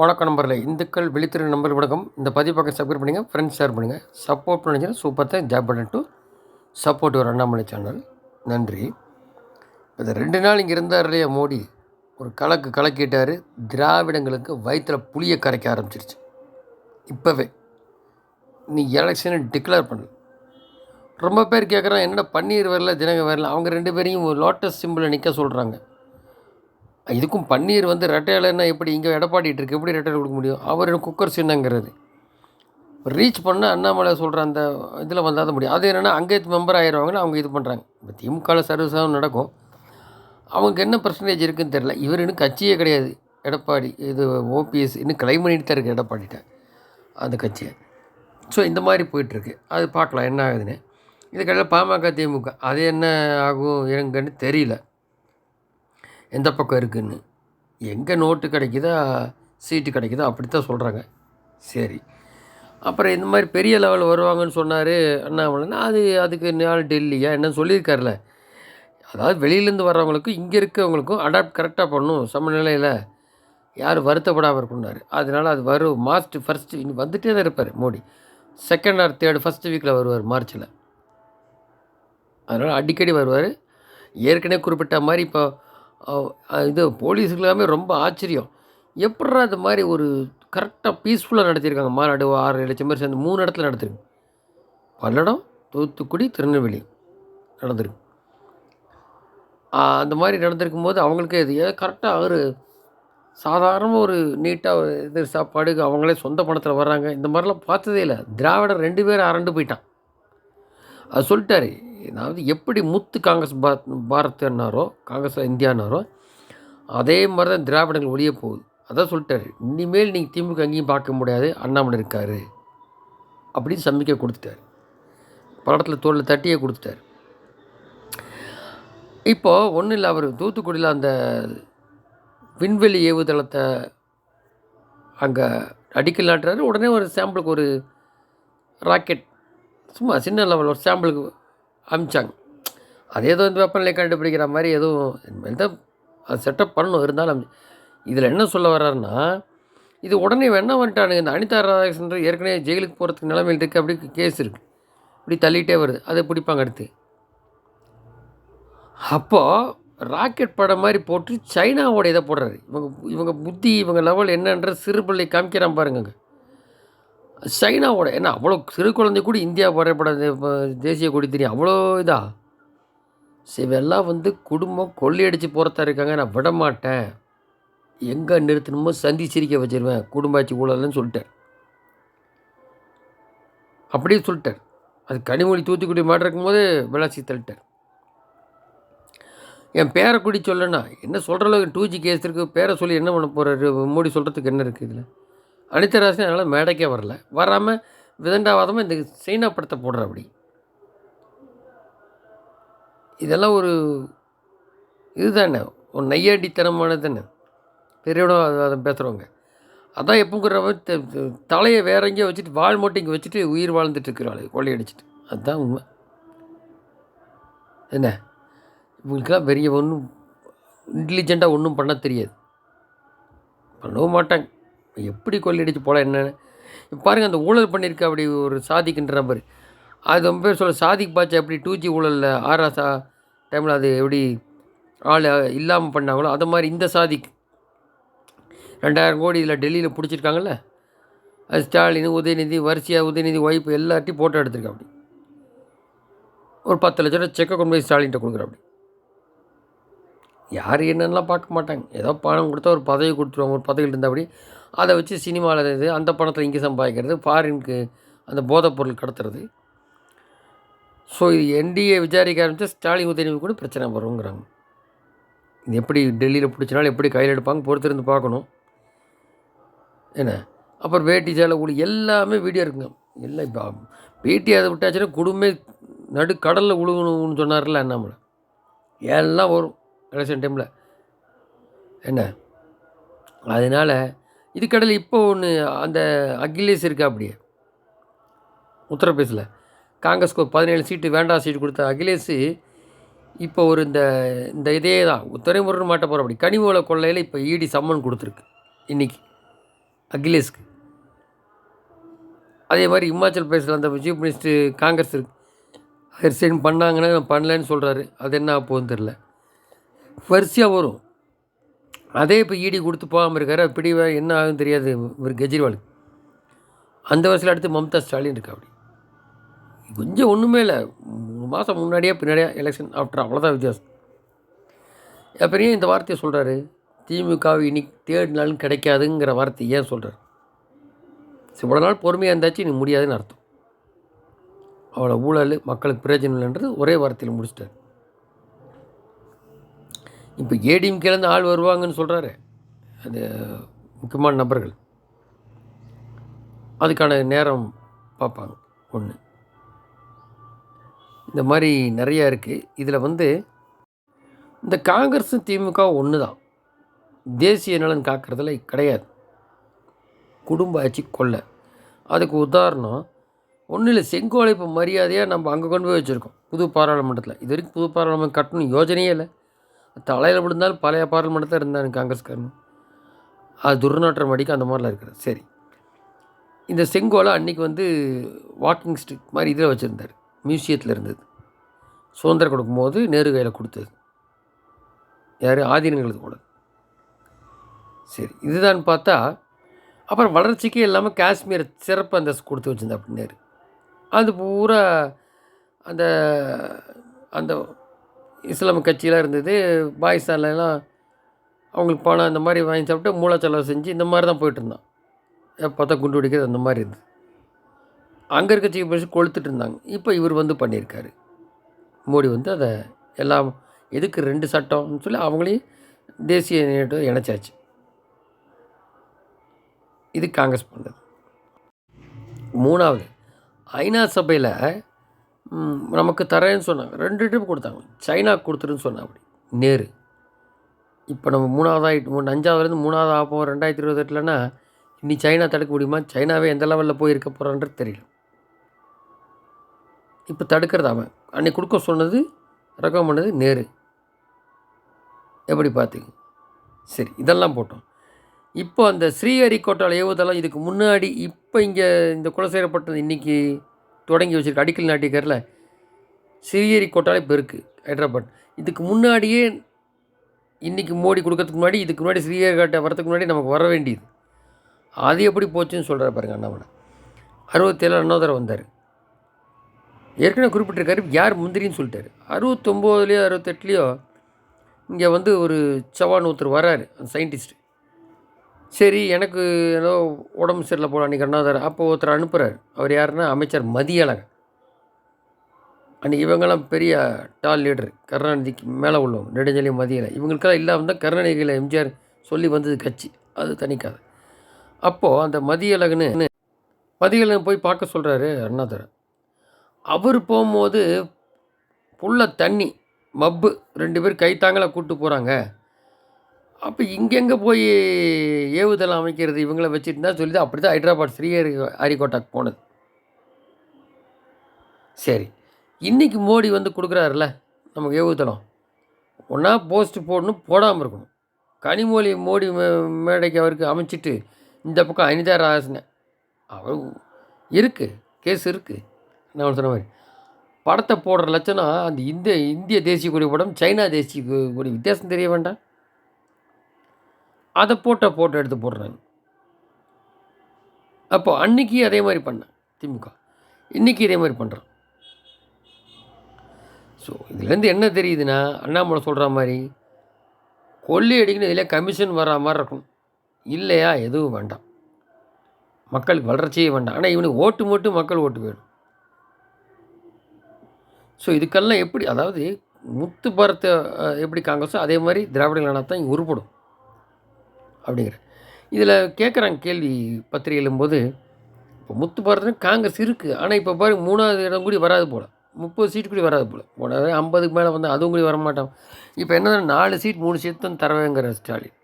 வணக்கம் நம்பரில் இந்துக்கள் விழித்திரு நம்பர் வணக்கம் இந்த பதிவு பக்கம் சப்ஸ்கிரைப் பண்ணுங்கள் ஃப்ரெண்ட்ஸ் ஷேர் பண்ணுங்கள் சப்போர்ட் பண்ணிச்சுன்னா சூப்பர் தான் ஜாப் பட்டன் டு சப்போர்ட் ஒரு அண்ணாமலை சேனல் நன்றி. இந்த ரெண்டு நாள் இங்கே இருந்தார் இல்லையா மோடி? ஒரு கலக்கு கலக்கிட்டார். திராவிடங்களுக்கு வயிற்றில் புளியை கரைக்க ஆரம்பிச்சிருச்சு. இப்போவே. நீ எலெக்ஷனை டிக்ளேர் பண்ணு. ரொம்ப பேர் கேட்குறான் என்னடா பன்னீர் வரல தினக வரல. அவங்க ரெண்டு பேரையும் லோட்டஸ் சிம்பிளில் நிற்க சொல்கிறாங்க இதுக்கும் பன்னீர் வந்து ரெட்டையிலன்னா எப்படி இங்கே எடப்பாடிட்டு இருக்கு? எப்படி ரெட்டையில் கொடுக்க முடியும்? அவர் குக்கர் சின்னங்கிறது. ரீச் பண்ணால் அண்ணாமலை சொல்கிற அந்த இதில் வந்தால் தான் முடியும். அது என்னென்னா அங்கே மெம்பர் ஆயிடுவாங்கன்னு அவங்க இது பண்ணுறாங்க இப்போ திமுகவில் சர்வீஸாகவும் நடக்கும். அவங்களுக்கு என்ன பர்சன்டேஜ் இருக்குன்னு தெரில இவர் இன்னும் கட்சியே கிடையாது. எடப்பாடி இது ஓபிஎஸ் இன்னும் கிளைம் பண்ணிட்டு தான் இருக்குது எடப்பாடிட்ட அந்த கட்சியை. ஸோ இந்த மாதிரி போயிட்டுருக்கு. அது பார்க்கலாம் என்ன ஆகுதுன்னு. இதுக்கடையில் பாமக திமுக. அது என்ன ஆகும் எங்கன்னு தெரியல. எந்த பக்கம் இருக்குதுன்னு எங்கே நோட்டு கிடைக்குதா? சீட்டு கிடைக்குதோ? அப்படித்தான் சொல்கிறாங்க சரி. அப்புறம் இந்த மாதிரி பெரிய லெவலில் வருவாங்கன்னு சொன்னார் அண்ணாமலைன்னா அது அதுக்கு நாள் டெல்லியா? என்னன்னு சொல்லியிருக்காருல. அதாவது வெளியிலேருந்து வர்றவங்களுக்கும் இங்கே இருக்கவங்களுக்கும் அடாப்ட் கரெக்டாக பண்ணும் சமநிலையில். யாரும் வருத்தப்படாமல் இருக்கணும்னாரு. அதனால் அது வரும். மார்ச் ஃபஸ்ட்டு இன்னும் வந்துட்டே தான் இருப்பார் Modi. Second or third first வீக்கில் வருவார் மார்ச்சில் அதனால் அடிக்கடி வருவார். ஏற்கனவே குறிப்பிட்ட மாதிரி இப்போ இது போலீஸுக்கெல்லாமே ரொம்ப ஆச்சரியம். எப்பட்றா இந்த மாதிரி ஒரு கரெக்டாக பீஸ்ஃபுல்லாக நடத்தியிருக்காங்க மாநாடு ஆறு லட்சம் பேர் சேர்ந்து மூணு இடத்துல நடத்திருக்கு பல்லடம் தூத்துக்குடி திருநெல்வேலி நடந்திருக்கு. அந்த மாதிரி நடந்திருக்கும் போது அவங்களுக்கே இது கரெக்டாக அவர் சாதாரண ஒரு நீட்டாக இது சாப்பாடு அவங்களே சொந்த பணத்தில் வர்றாங்க. இந்த மாதிரிலாம் பார்த்ததே இல்லை. திராவிடர் ரெண்டு பேரும் அரண்டு போயிட்டான். அது சொல்லிட்டாரு அதாவது எப்படி முத்து காங்கிரஸ் பாரத் பாரத்னாரோ காங்கிரஸ் இந்தியானாரோ அதே மாதிரி தான் திராவிடங்கள் ஒழிய போகுது. அதான் சொல்லிட்டாரு. இனிமேல் நீங்கள் திமுக அங்கேயும் பார்க்க முடியாது. அண்ணாமலை இருக்காரு. அப்படின்னு சம்பிக்கை கொடுத்துட்டாரு. படத்தில் தோளில் தட்டியே கொடுத்துட்டாரு. இப்போது ஒன்றும் இல்லை அவர் தூத்துக்குடியில் அந்த விண்வெளி ஏவுதளத்தை அங்கே அடிக்கல் நாட்டுறாரு. உடனே ஒரு சாம்பிளுக்கு ஒரு ராக்கெட் சும்மா சின்ன லெவல் ஒரு சாம்பிளுக்கு அமிச்சாங்க. அதே ஏதோ இந்த வெப்பநிலை கண்டுபிடிக்கிற மாதிரி எதுவும் இனிமேல் தான் அது செட்டப் பண்ணணும் இருந்தாலும் இதில் என்ன சொல்ல வர்றாருன்னா இது உடனே வேணா வந்துட்டானுங்க. இந்த அனிதா ராதாகிருஷ்ணன் ஏற்கனவே ஜெயிலுக்கு போகிறதுக்கு நிலைமையில் இருக்குது அப்படி கேஸ் இருக்குது இப்படி தள்ளிகிட்டே வருது. அதை பிடிப்பாங்க அடுத்து. அப்போது ராக்கெட் படம் மாதிரி போட்டு சைனாவோட இதை போடுறாரு. இவங்க இவங்க புத்தி இவங்க லெவல் என்னன்ற சிறு பிள்ளை காமிக்கிறான் பாருங்க சைனாவோட என்ன அவ்வளோ சிறு குழந்தை கூட இந்தியா வரைபட தேசிய கொடி தெரியும். அவ்வளோ இதா? சரி இவெல்லாம் வந்து குடும்பம் கொள்ளையடிச்சு போகிறதா இருக்காங்க. நான் விட மாட்டேன். எங்கே நிறுத்தணுமோ சந்தி சிரிக்க வச்சிருவேன். குடும்பாட்சி ஊழல்னு சொல்லிட்டார். அப்படியே சொல்லிட்டார். அது கனிமொழி தூத்துக்குடி மாட்டு இருக்கும்போது விளாசி தள்ளிட்டார். என் பேரை குடி சொல்லணா என்ன சொல்கிற அளவுக்கு டூ ஜி கேஸ் இருக்குது பேரை சொல்லி என்ன பண்ண போகிறாரு மோடி சொல்கிறதுக்கு என்ன இருக்குது இதில்? அனிதராசன் அதனால் மேடைக்கே வரல. வராமல் விதண்டாவாதமாக இந்த சைனா படத்தை போடுற அப்படி. இதெல்லாம் ஒரு இதுதானே? ஒரு நையாண்டித்தனமானது தானே பெரியவிடம் அதை பேசுகிறவங்க அதான் எப்போங்கிறவ தலையை வேற எங்கேயோ வச்சுட்டு வாழ் மட்டும் இங்கே வச்சுட்டு உயிர் வாழ்ந்துட்டு இருக்கிறாள் கொள்ளையடிச்சிட்டு அதுதான் உண்மை. என்ன? இவங்களுக்கெல்லாம் பெரிய ஒன்றும் இன்டெலிஜெண்ட்டாக ஒன்றும் பண்ண தெரியாது. பண்ணவும் மாட்டாங்க. எப்படி கொள்ளையடிச்சு போல என்னன்னு பாருங்கள் அந்த ஊழல் பண்ணியிருக்க அப்படி ஒரு சாதிக்கின்ற நபர் அது ரொம்ப பேர் சொல்ல சாதிக் பாச்சா எப்படி டூ ஜி ஊழலில் ஆறா டைமில் அது எப்படி ஆள் இல்லாமல் பண்ணாங்களோ அது மாதிரி இந்த சாதிக் ரெண்டாயிரம் கோடி இதில் டெல்லியில் பிடிச்சிருக்காங்கல்ல? அது ஸ்டாலின் உதயநிதி வரிசையாக உதயநிதி ஒய்ஃப் எல்லாத்தையும் ஃபோட்டோ எடுத்திருக்கா அப்படி. ஒரு பத்து லட்ச ரூபா செக்கை கொண்டு போய் ஸ்டாலின்கிட்ட கொடுக்குற அப்படி. யார் என்னென்னலாம் பார்க்க மாட்டாங்க. ஏதோ பணம் கொடுத்தா ஒரு பதவி கொடுத்துருவாங்க. ஒரு பதவியில் இருந்தபடி அதை வச்சு சினிமாவில் இது அந்த பணத்தில் இங்கே சம்பாதிக்கிறது ஃபாரினுக்கு அந்த போதைப் பொருள் கடத்துறது. ஸோ இது என்டிஏ விசாரிக்க ஆரம்பித்தா ஸ்டாலின் உதவி கூட பிரச்சனை வருங்கிறாங்க. இது எப்படி டெல்லியில் பிடிச்சினாலும் எப்படி கையில் எடுப்பாங்க? பொறுத்திருந்து பார்க்கணும். என்ன? அப்புறம் வேட்டி சேலை கூடி எல்லாமே வீடியோ இருக்குங்க. எல்லாம் இப்போ வேட்டி அதை விட்டாச்சுன்னா குடும்பமே நடு கடலில் உழுகணும்னு சொன்னார்ல அண்ணாமலை. எல்லாம் வரும். எலெக்ஷன் டைமில் என்ன? அதனால் இதுக்கடையில் இப்போ ஒன்று அந்த அகிலேஷ் இருக்கா அப்படியே? உத்தரப்பிரதேசில் காங்கிரஸ்க்கு ஒரு பதினேழு சீட்டு வேண்டாம் சீட்டு கொடுத்த அகிலேஷ் இப்போ ஒரு இந்த இந்த இதே தான். துறைமுருகன் மாட்ட போகிற அப்படி. கனிமூல கொள்ளையில் இப்போ இடி சம்மன் கொடுத்துருக்கு இன்றைக்கி அகிலேஷ்க்கு. அதே மாதிரி இமாச்சல் பிரதேசில் அந்த சீஃப் மினிஸ்டர் காங்கிரஸ் இருக்கு. ரிசைன் பண்ணாங்கன்னா பண்ணலன்னு சொல்கிறாரு அது என்ன போகுதுன்னு தெரில வரிசையாக வரும். அதே இப்போ ஈடி கொடுத்து போகாமல் இருக்கார். அது பிடி என்ன ஆகும் தெரியாது இவர் கெஜ்ரிவாலுக்கு. அந்த வருஷத்தில் அடுத்து மம்தா ஸ்டாலின் இருக்கா அப்படி. கொஞ்சம் ஒன்றுமே இல்லை. மூணு மாதம் முன்னாடியே பின்னாடியே எலெக்ஷன் ஆஃப்டர் அவ்வளோதான் வித்தியாசம். அப்புறம் ஏன் இந்த வார்த்தையை சொல்கிறாரு திமுகவை இன்னைக்கு தேடினாலும் கிடைக்காதுங்கிற வார்த்தை ஏன் சொல்கிறார் இவ்வளோ நாள் பொறுமையாக இருந்தாச்சு நீ முடியாதுன்னு அர்த்தம். அவ்வளோ ஊழல் மக்களுக்கு பிரயோஜனம் இல்லைன்றது ஒரே வார்த்தையில் முடிச்சிட்டார். இப்போ ஏடிஎம்கேலேருந்து ஆள் வருவாங்கன்னு சொல்கிறாரு அது முக்கியமான நபர்கள். அதுக்கான நேரம் பார்ப்பாங்க ஒன்று. இந்த மாதிரி நிறையா இருக்குது இதில் வந்து இந்த காங்கிரஸும் திமுக ஒன்று தான். தேசிய நலன் காக்கிறதுல கிடையாது. குடும்ப ஆட்சி கொள்ளை. அதுக்கு உதாரணம் ஒன்றும் இல்லை செங்கோலை இப்போ மரியாதையாக நம்ம அங்கே கொண்டு போய் வச்சுருக்கோம். புது பாராளுமன்றத்தில். இது வரைக்கும் புது பாராளுமன்றம் கட்டணும் யோஜனையே இல்லை. தலையில் விழுந்தாலும் பழைய பாராளுமன்றத்தில் இருந்தாங்க காங்கிரஸ்காரன் அது துர்நாற்றம் அடிக்க அந்த மாதிரிலாம் இருக்கிறார். சரி. இந்த செங்கோலை அன்றைக்கி வந்து வாக்கிங் ஸ்டிக் மாதிரி இதில் வச்சுருந்தார். மியூசியத்தில் இருந்தது. சுதந்திரம் கொடுக்கும்போது நேரு கையில் கொடுத்தது. யார்? ஆதீனங்களுக்கு கூட சரி. இதுதான் பார்த்தா அப்புறம் வளர்ச்சிக்கே இல்லாமல் காஷ்மீர் சிறப்பு அந்த கொடுத்து வச்சுருந்தேன் அப்படி அது பூரா அந்த அந்த இஸ்லாம் கட்சியெலாம் இருந்தது பாகிஸ்தான்லலாம் அவங்களுக்கு பணம் இந்த மாதிரி வாங்கி சாப்பிட்டு மூளைச்செலவு செஞ்சு இந்த மாதிரி தான் போயிட்டுருந்தான் பார்த்தா குண்டு வெடிக்கிறது அந்த மாதிரி இருந்தது. அங்கே இருக்க சீஃப் மினிஸ்டர் கொளுத்துட்டு இருந்தாங்க. இப்போ இவர் வந்து பண்ணியிருக்காரு. மோடி வந்து அதை எல்லாம் எதுக்கு ரெண்டு சட்டம்னு சொல்லி அவங்களையும் தேசிய நேட்டை இணைச்சாச்சு. இது காங்கிரஸ் பண்ணது. மூணாவது ஐநா சபையில் நமக்கு தரேன்னு சொன்னாங்க. ரெண்டு ட்ரிப் கொடுத்தாங்க. சைனா கொடுத்துருன்னு சொன்னாங்க அப்படி. நேரு. இப்போ நம்ம மூணாவது ஆகிட்டு மூணு அஞ்சாவதுலேருந்து மூணாவது ஆகும் ரெண்டாயிரத்தி இருபத்தெட்டுலன்னா இனி சைனா தடுக்க முடியுமா? சைனாவே எந்த லெவலில் போய் இருக்க போகிறான்றது தெரியல. இப்போ தடுக்கிறது அவன்? அன்னைக்கு கொடுக்க சொன்னது ரெக்கமெண்ட் பண்ணது நேரு. எப்படி பார்த்தீங்க சரி இதெல்லாம் போட்டோம். இப்போ அந்த ஸ்ரீஹரிக்கோட்டால் ஏவுதெல்லாம் இதுக்கு முன்னாடி இப்போ இங்கே இந்த குலசேரப்பட்டது இன்றைக்கி தொடங்கி வச்சுருக்கு. அடிக்கல் நாட்டிக்கரில் ஸ்ரீஹரிக்கோட்டாவில் இப்போ இருக்குது ஹைதராபாத். இதுக்கு முன்னாடியே இன்றைக்கி மோடி கொடுக்கறதுக்கு முன்னாடி இதுக்கு முன்னாடி ஸ்ரீஹரிக்கோட்டை வரதுக்கு முன்னாடி நமக்கு வர வேண்டியது. அது எப்படி போச்சுன்னு சொல்கிறார் பாருங்க அண்ணாமலை. அறுபத்தேழு அண்ணாதரை வந்தார். ஏற்கனவே குறிப்பிட்டிருக்காரு யார் முந்திரின்னு சொல்லிட்டாரு. அறுபத்தொம்போதுலேயோ அறுபத்தெட்டுலேயோ இங்கே வந்து ஒரு சவான் ஒருத்தர் வராரு அந்த சயின்டிஸ்ட் சரி எனக்கு ஏதோ உடம்பு சரியில்லை போல அன்றைக்கி அண்ணாதார் அப்போ ஒருத்தர் அனுப்புகிறார் அவர் யாருன்னா அமைச்சர் மதியழகன். அன்றைக்கி இவங்கெல்லாம் பெரிய டால் லீடர் கருணாநிதிக்கு மேலே உள்ளவங்க நெடுஞ்சலி மதியலை இவங்களுக்கெல்லாம் இல்லாமல் தான் கருணாநிதியில் எம்ஜிஆர் சொல்லி வந்தது கட்சி. அது தனிக்காது அப்போது அந்த மதியழகன்னு மதியழகன் போய் பார்க்க சொல்கிறாரு அண்ணாதர் அவர் போகும்போது புள்ள தண்ணி மப்பு ரெண்டு பேர் கைத்தாங்களாக கூப்பிட்டு போகிறாங்க அப்போ இங்கெங்கே போய் ஏவுதளம் அமைக்கிறது? இவங்கள வச்சுட்டு தான் சொல்லி அப்படி தான் ஹைதராபாத் ஸ்ரீஹரி ஹரிகோட்டாக்கு போனது. சரி. இன்றைக்கி மோடி வந்து கொடுக்குறாருல நமக்கு ஏவுதளம் ஒன்றா போஸ்ட் போடணும் போடாமல் இருக்கணும். கனிமொழி மோடி மே மேடைக்கு அவருக்கு அமைச்சிட்டு இந்த பக்கம் அனிதா ராசனை அவர் இருக்குது கேஸ் இருக்குது நான் சொன்ன மாதிரி. படத்தை போடுற லட்சணம் அந்த இந்திய இந்திய தேசிய கொடி படம் சைனா தேசிய கொடி வித்தியாசம் தெரிய வேண்டாம். அதை போட்ட ஃபோட்டோ எடுத்து போடுறாங்க. அப்போது அன்னைக்கு அதே மாதிரி பண்ணேன் திமுக. இன்றைக்கி இதே மாதிரி பண்ணுறான் ஸோ இதுலேருந்து என்ன தெரியுதுன்னா அண்ணாமலை சொல்கிற மாதிரி கொல்லி அடிக்கணும் இதில் கமிஷன் வர்ற மாதிரி இருக்கும் இல்லையா? எதுவும் வேண்டாம். மக்களுக்கு வளர்ச்சியே வேண்டாம். ஆனால் இவனுக்கு ஓட்டு மட்டும் மக்கள் ஓட்டு வேணும். ஸோ இதுக்கெல்லாம் எப்படி அதாவது முத்து பரத்தை எப்படி காங்கிரஸோ அதே மாதிரி திராவிட தான் இங்கே உருப்படும். அப்படிங்கிற. இதில் கேட்குறாங்க கேள்வி பத்திரிகை எழும்போது இப்போ முத்து பாரதம் காங்கிரஸ் இருக்குது ஆனால் இப்போ பாருங்க மூணாவது இடம் கூடி வராது போல். முப்பது சீட்டு கூடி வராது போல். போனால் ஐம்பதுக்கு மேலே வந்து அதுவும் கூடி வரமாட்டோம் இப்போ என்ன நாலு சீட் மூணு சீட் தான் தரவேங்கிற ஸ்டாலின்.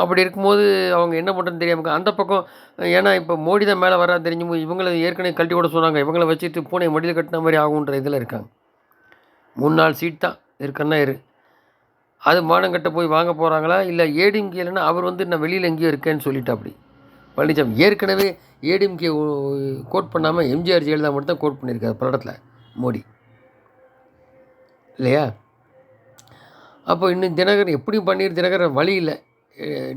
அப்படி இருக்கும்போது அவங்க என்ன பண்ணுறதுன்னு தெரியாமல் அந்த பக்கம் ஏன்னா இப்போ மோடி தான் மேலே வராது தெரிஞ்சும் இவங்களை ஏற்கனவே கழட்டி விட சொன்னாங்க. இவங்கள வச்சுட்டு பூனை மடியில் கட்டின மாதிரி ஆகுன்ற இதில் இருக்காங்க. மூணு நாலு சீட் தான் இருக்குன்னா இரு. அது மானங்கட்ட போய் வாங்க போகிறாங்களா இல்லை ஏடிஎம்கேலன்னா அவர் வந்து நான் வெளியில் எங்கேயோ இருக்கேன்னு சொல்லிட்டு அப்படி பழனிசாமி ஏற்கனவே ஏடிஎம்கே கோட் பண்ணாமல் எம்ஜிஆர் ஜெயலலிதா மட்டும் தான் கோட் பண்ணியிருக்காரு படத்தில் மோடி. இல்லையா? அப்போ இன்னும் தினகரன் எப்படியும் பண்ணிரு தினகரன் வழி இல்லை.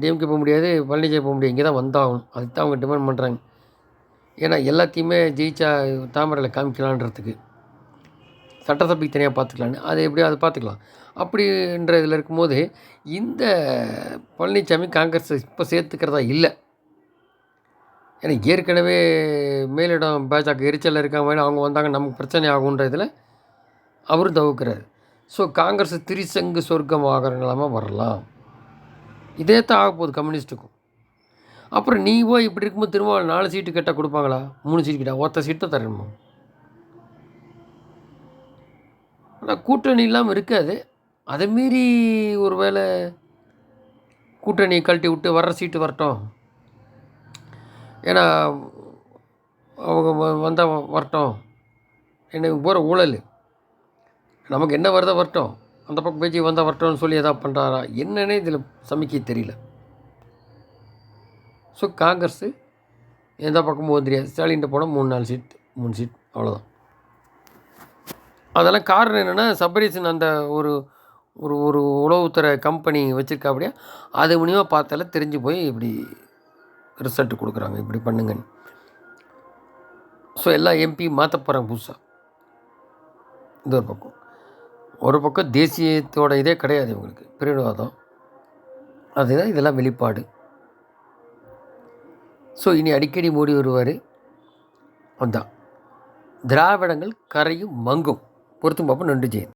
டிஎம்கே போக முடியாது பழனிசாமி போக முடியாது இங்கே தான் வந்தாகணும். அதுக்கு தான் அவங்க டிமாண்ட் பண்ணுறாங்க ஏன்னா எல்லாத்தையுமே ஜெயிச்சா தாமரையில் காமிக்கலான்றதுக்கு. சட்டசபைக்கு தனியாக பார்த்துக்கலான்னு அது எப்படியோ அதை பார்த்துக்கலாம் அப்படின்ற இதில் இருக்கும்போது இந்த பழனிசாமி காங்கிரஸ் இப்போ சேர்த்துக்கிறதா இல்லை. ஏன்னா ஏற்கனவே மேலிடம் பாஜக எரிச்சலில் இருக்காங்க அவங்க வந்தாங்க நமக்கு பிரச்சனை ஆகுன்ற இதில் அவரும் தவிர்க்கிறார். ஸோ காங்கிரஸ் திரிசங்கு சொர்க்கம் ஆகிற வரலாம். இதே தான் ஆக போகுது கம்யூனிஸ்ட்டுக்கும் அப்புறம் நீ போய் இப்படி இருக்கும்போது திரும்ப நாலு சீட்டு கேட்டால் கொடுப்பாங்களா? மூணு சீட்டு கேட்டால் ஒத்த சீட்டு தான் தரணுமா? ஆனால் கூட்டணி இல்லாமல் இருக்காது. அதை மீறி ஒரு வேளை கூட்டணி கழட்டி விட்டு வர்ற சீட்டு வரட்டும். ஏன்னா அவங்க வந்தால் வரட்டும். என்ன போகிற ஊழல். நமக்கு என்ன வருதோ வரட்டும். அந்த பக்கம் பேச்சு வந்தால் வரட்டும்னு சொல்லி எதாவது பண்ணுறாரா என்னன்னே இதில் சமைக்க தெரியல. ஸோ காங்கிரஸு எந்த பக்கமும் போக தெரியாது ஸ்டாலின்ட்ட போனால் மூணு நாலு சீட் மூணு சீட் அவ்வளோதான் அதெல்லாம் காரணம் என்னென்னா சபரீசன் அந்த ஒரு ஒரு ஒரு உளவுத்துறை கம்பெனி வச்சுருக்கா அப்படியே அது மூலியமாக பார்த்தால தெரிஞ்சு போய் இப்படி ரிசல்ட் கொடுக்குறாங்க இப்படி பண்ணுங்கன்னு. ஸோ எல்லா எம்பி மாற்ற போகிறாங்க புதுசாக இந்த ஒரு பக்கம். ஒரு பக்கம் தேசியத்தோட இதே கிடையாது இவங்களுக்கு. பிரிவினவாதம். அதுதான் இதெல்லாம் வெளிப்பாடு. ஸோ இனி அடிக்கடி மூடி வருவார். அதான். திராவிடங்கள் கரையும் மங்கும். பொருத்தும் பார்ப்போம். நன்றி ஜெயந்த்.